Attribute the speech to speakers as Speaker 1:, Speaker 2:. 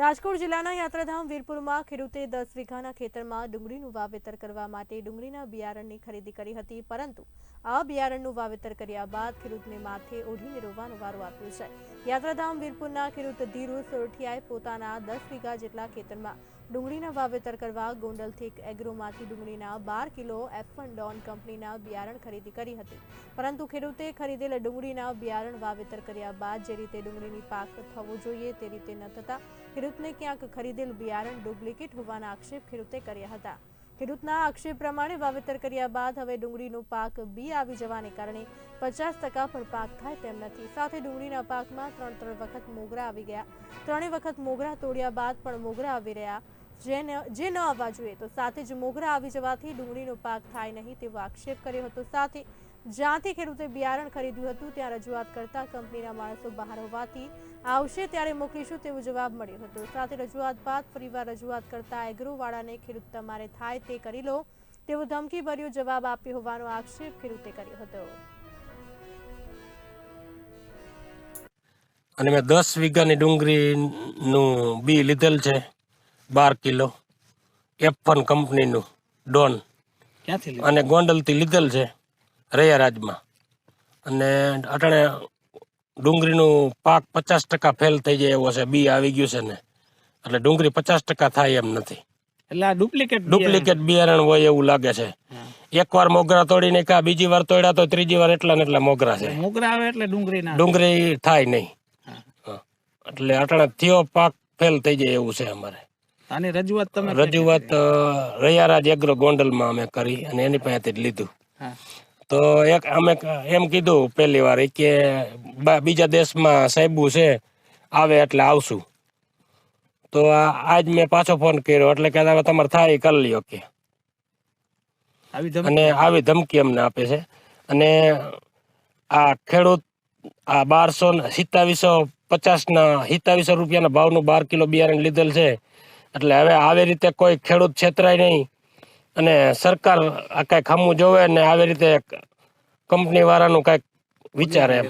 Speaker 1: રાજકોટ જિલ્લાના યાત્રાધામ વીરપુરમાં ખેડૂતે દસ વીઘાના ખેતરમાં ડુંગળીનું વાવેતર કરવા માટે ડુંગળીના બિયારણની ખરીદી કરી હતી, પરંતુ આ બિયારણનું વાવેતર કર્યા બાદ ખેડૂતને માથે ઓઢીને રોવાનો વારો આપ્યો છે. યાત્રાધામ વીરપુરના ખેડૂત ધીરુ સોરઠિયાએ પોતાના દસ વીઘા જેટલા ખેતરમાં ડુંગળીના વાવેતર કરવા ગોંડલથી એગ્રોમાંથી ડુંગળીના બાર કિલો એફન ડોન કંપનીના બિયારણ ખરીદી કરી હતી. પરંતુ ખેડૂતે ખરીદેલ ડુંગળીના બિયારણ વાવેતર કર્યા બાદ જે રીતે ડુંગળીની પાક થવો જોઈએ તે રીતે ન થતા ખેડૂતને ક્યાંક ખરીદેલ બિયારણ ડુપ્લિકેટ હોવાના આક્ષેપ ખેડૂતે કર્યા હતા. ખેડૂતના આક્ષેપ પ્રમાણે વાવેતર કર્યા બાદ હવે ડુંગળીનો પાક બી આવી જવાને કારણે પચાસ ટકા પણ પાક થાય તેમ નથી. સાથે ડુંગળીના પાકમાં ત્રણ ત્રણ વખત મોગરા આવી ગયા. ત્રણેય વખત મોગરા તોડ્યા બાદ પણ મોગરા આવી રહ્યા જેને જે ન આવવા જોઈએ તો સાથે જ મોગરા આવી જવાથી ડુંગળીનો પાક થાય નહીં તેવો આક્ષેપ કર્યો હતો. સાથે જ્યાંથી ખેડૂતે બિયારણ ખરીદ્યું હતું, ત્યાં રજૂઆત કરતા કંપનીના માણસો બહાર હોવાથી આવશે ત્યારે મોકલીશું તેવો જવાબ મળ્યો હતો. સાથે રજૂઆત બાદ ફરીવાર રજૂઆત કરતા એગ્રોવાળાને, ખેડૂત, તમારે થાય તે કરી લો. તેવો ધમકીભર્યો જવાબ આપ્યો હોવાનો આક્ષેપ ખેડૂતે કર્યો હતો.
Speaker 2: અને મેં દસ વીઘાની ડુંગળીનું બી લીધેલ છે. બાર કિલો એફન કંપનીનું ડોન.
Speaker 3: ક્યાંથી
Speaker 2: અને ગોંડલથી લીધેલ છે રૈયારાજમાં. અને અટાણે ડુંગળીનું પાક પચાસ ટકા ફેલ થઈ જાય એવો છે બી આવી ગયું છે ને. એટલે ડુંગળી પચાસ ટકા થાય એમ નથી.
Speaker 3: એટલે આ ડુપ્લિકેટ
Speaker 2: ડુપ્લિકેટ બિયારણ હોય એવું લાગે છે. એક વાર મોગરા તોડીને કા બીજી વાર તોડ્યા તો ત્રીજી વાર એટલા ને એટલા મોગરા છે.
Speaker 3: મોગરા આવે એટલે ડુંગળી ના
Speaker 2: ડુંગળી થાય નહીં. એટલે અટાણે થયો પાક ફેલ થઈ જાય એવું છે અમારે.
Speaker 3: આની રજૂઆત તમે
Speaker 2: રજૂઆત રૈયારાજ એગ્રો ગોંડલમાં અમે કરી અને એની પાસેથી લીધું. તો એક અમે એમ કીધું પહેલી વાર કે બીજા દેશમાં સાહેબુ છે આવે એટલે આવશું. તો આજ મેં પાછો ફોન કર્યો એટલે કે હવે તમારે થાય કરી લ્યો કે.
Speaker 3: આવી ધમકી
Speaker 2: અને આવી ધમકી અમને આપે છે. અને આ ખેડૂત આ બારસો સિત્તાવીસો પચાસના સિત્તાવીસો રૂપિયાના ભાવનું બાર કિલો બિયારણ લીધેલ છે. એટલે હવે આવી રીતે કોઈ ખેડૂત છેતરાય નહીં. અને સરકાર આ કાંઈક ખામું જોવે ને આવી રીતે કંપની વાળાનું કાંઈક વિચારે એમ.